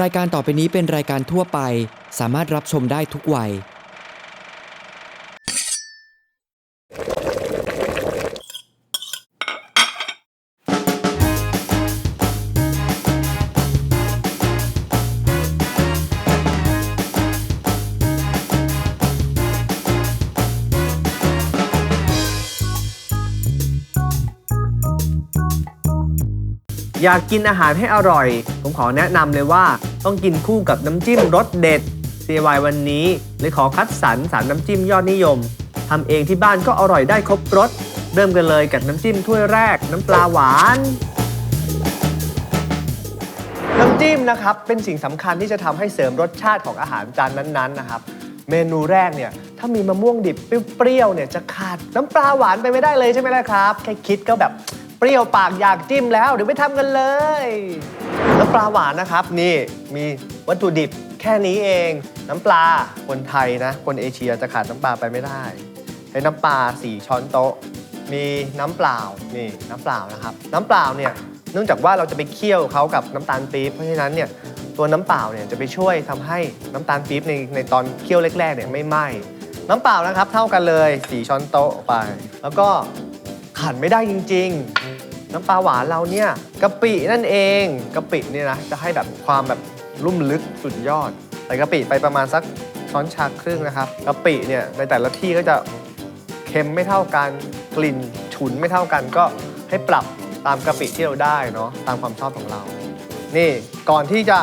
รายการต่อไปนี้เป็นรายการทั่วไป สามารถรับชมได้ทุกวัย อยากกินอาหารให้อร่อย ผมขอแนะนำเลยว่า ต้องกินคู่กับน้ำจิ้มรสเด็ด DIY วันนี้เลยขอคัดสรรสารน้ำจิ้มยอดนิยมทำเองที่บ้านก็อร่อยได้ครบรส เริ่มกันเลยกับน้ำจิ้มถ้วยแรกน้ำปลาหวาน น้ำจิ้มนะครับเป็นสิ่งสำคัญที่จะทำให้เสริมรสชาติของอาหารจานนั้นๆนะครับ เมนูแรกเนี่ยถ้ามีมะม่วงดิบเปรี้ยวๆเนี่ยจะขาดน้ำปลาหวานไปไม่ได้เลยใช่ไหมล่ะครับ แค่คิดก็แบบ เปรี้ยวปากอยากจิ้มแล้วเดี๋ยวไปทำกันเลยน้ำปลาหวานนะครับนี่มีวัตถุดิบแค่นี้เอง น้ำปลาคนไทยนะ คนเอเชียจะขาดน้ำปลาไปไม่ได้ใช้น้ำปลา4ช้อนโต๊ะ มีน้ำเปล่านี่น้ำเปล่านะครับ น้ำเปล่าเนี่ยเนื่องจากว่าเราจะไปเคี่ยวเขากับน้ำตาลปี๊บเพราะฉะนั้นเนี่ยตัวน้ำเปล่าเนี่ยจะไปช่วยทำให้น้ำตาลปี๊บในในตอนเคี่ยวแรกๆเนี่ยไม่ไหม้น้ำเปล่านะครับ เท่ากันเลย 4 ช้อนโต๊ะไป แล้วก็ ขาดไม่ได้จริง ๆ น้ำปลาหวานเราเนี่ยกะปินั่นเองกะปิเนี่ยนะจะให้แบบความแบบลุ่มลึกสุดยอด ใส่กะปิไปประมาณสักช้อนชาครึ่งนะครับกะปิเนี่ยในแต่ละที่ก็จะเค็มไม่เท่ากันกลิ่นฉุนไม่เท่ากันก็ให้ปรับตามกะปิที่เราได้เนาะตามความชอบของเรา นี่ก่อนที่จะ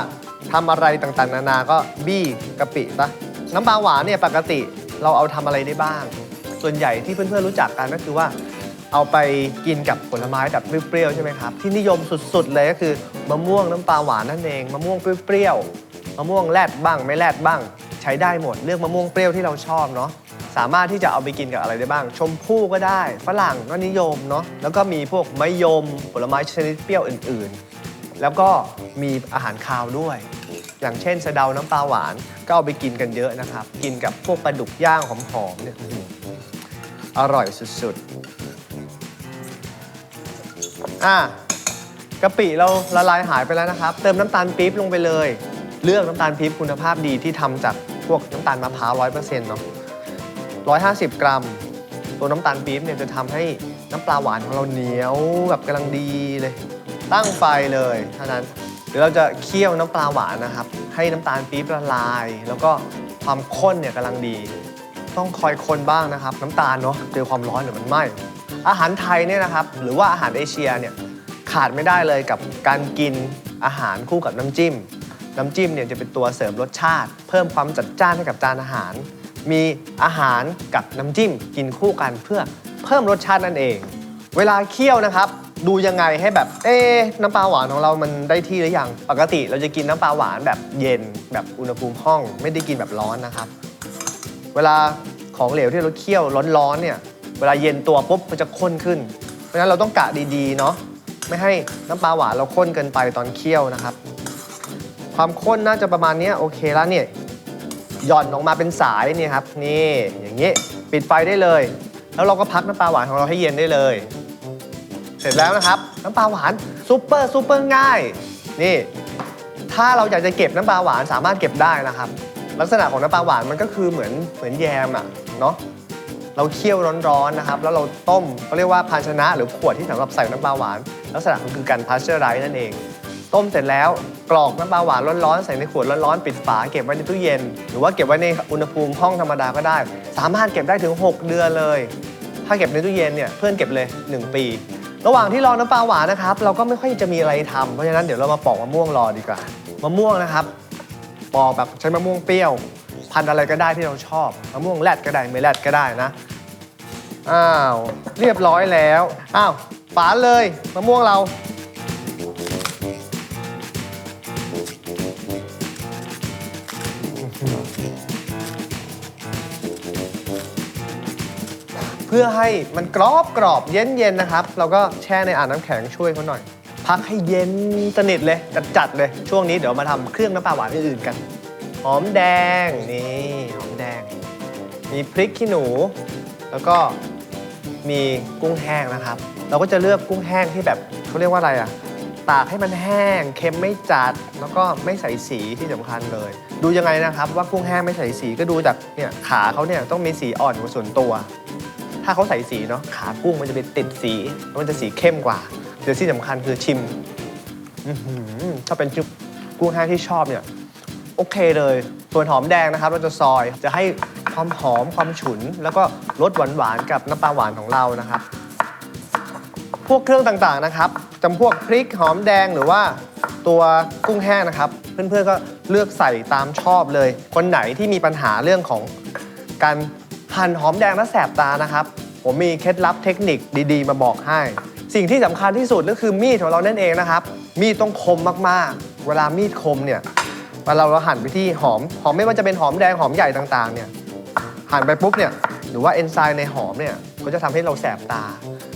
ทำอะไรต่างๆ นานาก็บี้กะปิซะน้ำปลาหวานเนี่ยปกติเราเอาทำอะไรได้บ้าง ส่วนใหญ่ที่เพื่อนๆรู้จักกันก็คือว่า เอาไปกินกับผลไม้แบบเปรี้ยวๆใช่ไหมครับ ที่นิยมสุดๆเลยก็คือมะม่วงน้ำปลาหวานนั่นเองมะม่วงเปรี้ยวๆมะม่วงแรดบ้างไม่แรดบ้าง ใช้ได้หมดเลือกมะม่วงเปรี้ยวที่เราชอบเนาะสามารถที่จะเอาไปกินกับอะไรได้บ้าง ชมพู่ก็ได้ ฝรั่งก็นิยมเนาะแล้วก็มีพวกมะยมผลไม้ชนิดเปรี้ยวอื่นๆ แล้วก็มีอาหารคาวด้วย อย่างเช่นสะเดาน้ำปลาหวานก็เอาไปกินกันเยอะนะครับ กินกับพวกปลาดุกย่างหอมๆเนี่ยอื้อหืออร่อยสุดๆ อะกะปิเราละลายหายไปแล้วนะครับ เติมน้ำตาลปี๊บลงไปเลย เลือกน้ำตาลปี๊บคุณภาพดีที่ทำจากพวกน้ำตาลมะพร้าวร้อยเปอร์เซ็นต์เนาะ150กรัม ตัวน้ำตาลปี๊บเนี่ยจะทำให้น้ำปลาหวานของเราเหนียวแบบกำลังดีเลย ตั้งไฟเลยเท่านั้นเดี๋ยวเราจะเคี่ยวน้ำปลาหวานนะครับ ให้น้ำตาลปี๊บละลาย แล้วก็ความข้นเนี่ยกำลังดี ต้องคอยคนบ้างนะครับ น้ำตาลเนาะเจอความร้อนเดี๋ยวมันไหม้ อาหารไทยเนี่ยนะครับหรือว่าอาหารเอเชียเนี่ยขาดไม่ได้เลยกับการกินอาหารคู่กับน้ำจิ้ม น้ำจิ้มเนี่ยจะเป็นตัวเสริมรสชาติ เพิ่มความจัดจ้านให้กับจานอาหาร มีอาหารกับน้ำจิ้มกินคู่กันเพื่อเพิ่มรสชาตินั่นเอง เวลาเคี่ยวนะครับ ดูยังไงให้แบบเอ๊ะน้ำปลาหวานของเรามันได้ที่หรือยังปกติเราจะกินน้ำปลาหวานแบบเย็น แบบอุณหภูมิห้อง ไม่ได้กินแบบร้อนนะครับ เวลาของเหลวที่เราเคี่ยวร้อนๆเนี่ย วลาเย็นตัวปุ๊บมันจะข้นขึ้น เพราะฉะนั้นเราต้องกะดีๆเนาะไม่ให้น้ำปลาหวานเราข้นเกินไปตอนเคี่ยวนะครับ ความข้นน่าจะประมาณนี้โอเคแล้วเนี่ยหย่อนออกมาเป็นสายนี่ครับนี่อย่างนี้ปิดไฟได้เลย แล้วเราก็พักน้ำปลาหวานของเราให้เย็นได้เลย เสร็จแล้วนะครับ น้ำปลาหวานซุปเปอร์ซุปเปอร์ง่าย นี่ถ้าเราอยากจะเก็บน้ำปลาหวานสามารถเก็บได้นะครับ ลักษณะของน้ำปลาหวานมันก็คือเหมือนเหมือนแยมอะเนาะ เราเคี่ยวร้อนๆนะครับ แล้วเราต้มเขาเรียกว่าภาชนะหรือขวดที่สำหรับใส่น้ำปลาหวาน ลักษณะมันคือการพาสเจอร์ไรนั่นเอง ต้มเสร็จแล้วกรอกน้ำปลาหวานร้อนๆ ใส่ในขวดร้อนๆ ปิดฝาเก็บไว้ในตู้เย็น หรือว่าเก็บไว้ในอุณหภูมิห้องธรรมดาก็ได้ สามารถเก็บได้ถึง 6 เดือนเลย ถ้าเก็บในตู้เย็นเนี่ยเพื่อนเก็บเลย 1 ปี ระหว่างที่รอน้ำปลาหวานนะครับเราก็ไม่ค่อยจะมีอะไรทำเพราะฉะนั้นเดี๋ยวเรามาปอกมะม่วงรอดีกว่ามะม่วงนะครับปอกแบบใช้มะม่วงเปรี้ยว พันธุ์อะไรก็ได้ที่เราชอบมะม่วงแรดก็ได้ไม่แรดก็ได้นะ อ้าวเรียบร้อยแล้ว อ้าวฝานเลยมะม่วงเรา เพื่อให้มันกรอบกรอบเย็นเย็นๆนะครับ เราก็แช่ในอ่างน้ำแข็งช่วยเขาหน่อย พักให้เย็นสนิทเลยจัดจัดๆเลย ช่วงนี้เดี๋ยวมาทำเครื่องน้ำปลาหวานอื่นๆกัน หอมแดงนี่หอมแดง มีพริกขี้หนู แล้วก็มีกุ้งแห้งนะครับ เราก็จะเลือกกุ้งแห้งที่แบบเขาเรียกว่าอะไรอะตากให้มันแห้งเค็มไม่จัด แล้วก็ไม่ใส่สีที่สำคัญเลย ดูยังไงนะครับ ว่ากุ้งแห้งไม่ใส่สีก็ดูจากเนี่ยขาเขาเนี่ยต้องมีสีอ่อนกว่าส่วนตัว ถ้าเขาใส่สีเนาะขากุ้งมันจะเป็นติดสีแล้วมันจะสีเข้มกว่าเดี๋ยวที่สำคัญคือชิมถ้าเป็นกุ้งแห้งที่ชอบเนี่ย เคเลย ส่วนหอมแดงนะครับ เราจะซอยจะให้ความหอมความฉุน แล้วก็รสหวานๆกับน้ำปลาหวานของเรานะครับ พวกเครื่องต่างๆนะครับจำพวกพริกหอมแดงหรือว่าตัวกุ้งแห้งนะครับ เพื่อนๆก็เลือกใส่ตามชอบเลย คนไหนที่มีปัญหาเรื่องของการหั่นหอมแดงและแสบตานะครับ ผมมีเคล็ดลับเทคนิคดีๆ มาบอกให้ สิ่งที่สำคัญที่สุดก็คือมีดของเรานั่นเองนะครับ มีดต้องคมมากๆ เวลามีดคมเนี่ย เวลาเราหั่นไปที่หอม หอมไม่ว่าจะเป็นหอมแดงหอมใหญ่ต่างๆเนี่ยหั่นไปปุ๊บเนี่ยหรือว่าเอนไซม์ในหอมเนี่ยก็จะทำให้เราแสบตา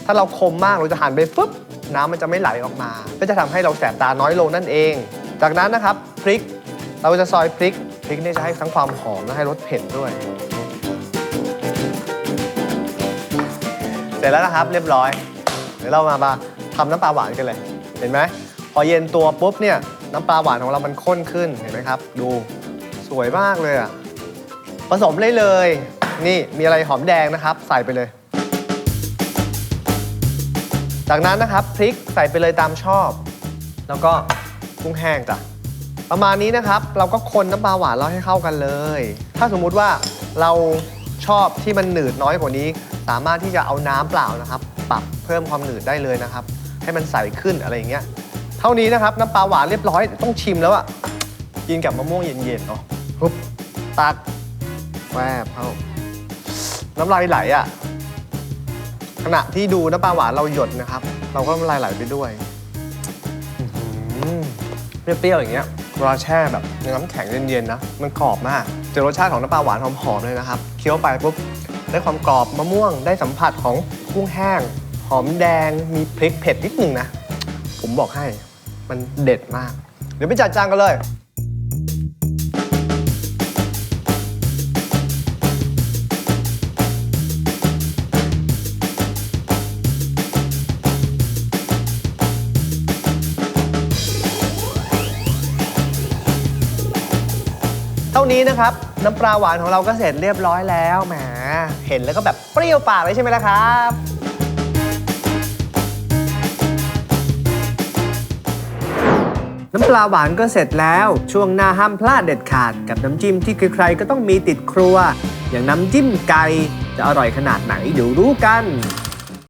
ถ้าเราคมมากเราจะหั่นไปฟึบน้ำมันจะไม่ไหลออกมา ก็จะทำให้เราแสบตาน้อยลงนั่นเอง จากนั้นนะครับพริก เราจะซอยพริก พริกนี่จะให้ทั้งความหอมและให้รสเผ็ดด้วย เสร็จแล้วนะครับเรียบร้อย เดี๋ยวเรามามาทำน้ำปลาหวานกันเลย เห็นไหม พอเย็นตัวปุ๊บเนี่ย น้ำปลาหวานของเรามันข้นขึ้นเห็นไหมครับ ดูสวยมากเลยอะผสมเลยเลย นี่มีอะไรหอมแดงนะครับ ใส่ไปเลย จากนั้นนะครับพริกใส่ไปเลยตามชอบ แล้วก็กุ้งแห้งจ้ะประมาณนี้นะครับ เราก็คนน้ำปลาหวานเราให้เข้ากันเลย ถ้าสมมุติว่าเราชอบที่มันหนืดน้อยกว่านี้ สามารถที่จะเอาน้ำเปล่านะครับ ปรับเพิ่มความหนืดได้เลยนะครับ ให้มันใสขึ้นอะไรอย่างเงี้ย เท่านี้นะครับ น้ำปลาหวานเรียบร้อยต้องชิมแล้วอะกินกับมะม่วงเย็นๆเนาะปุ๊บตักแวบเข้าน้ำลายไหลอะขณะที่ดูน้ำปลาหวานเราหยดนะครับ เราก็น้ำลายไหลไปด้วยเปรี้ยวๆอย่างเงี้ยเวลาแช่แบบในน้ำแข็งเย็นๆนะมันกรอบมากเจอรสชาติของน้ำปลาหวานหอมๆเลยนะครับเคี้ยวไปปุ๊บได้ความกรอบมะม่วงได้สัมผัสของกุ้งแห้ง หอมแดงมีพริกเผ็ดนิดหนึ่งนะ ผมบอกให้ มันเด็ดมาก เดี๋ยวไปจัดจานกันเลย เท่านี้นะครับ น้ำปลาหวานของเราก็เสร็จเรียบร้อยแล้วแหมเห็นแล้วก็แบบเปรี้ยวปากเลยใช่ไหมล่ะครับ น้ำปลาหวานก็เสร็จแล้ว ช่วงหน้าห้ามพลาดเด็ดขาดกับน้ำจิ้มที่ใครๆก็ต้องมีติดครัว อย่างน้ำจิ้มไก่จะอร่อยขนาดไหนเดี๋ยวรู้กัน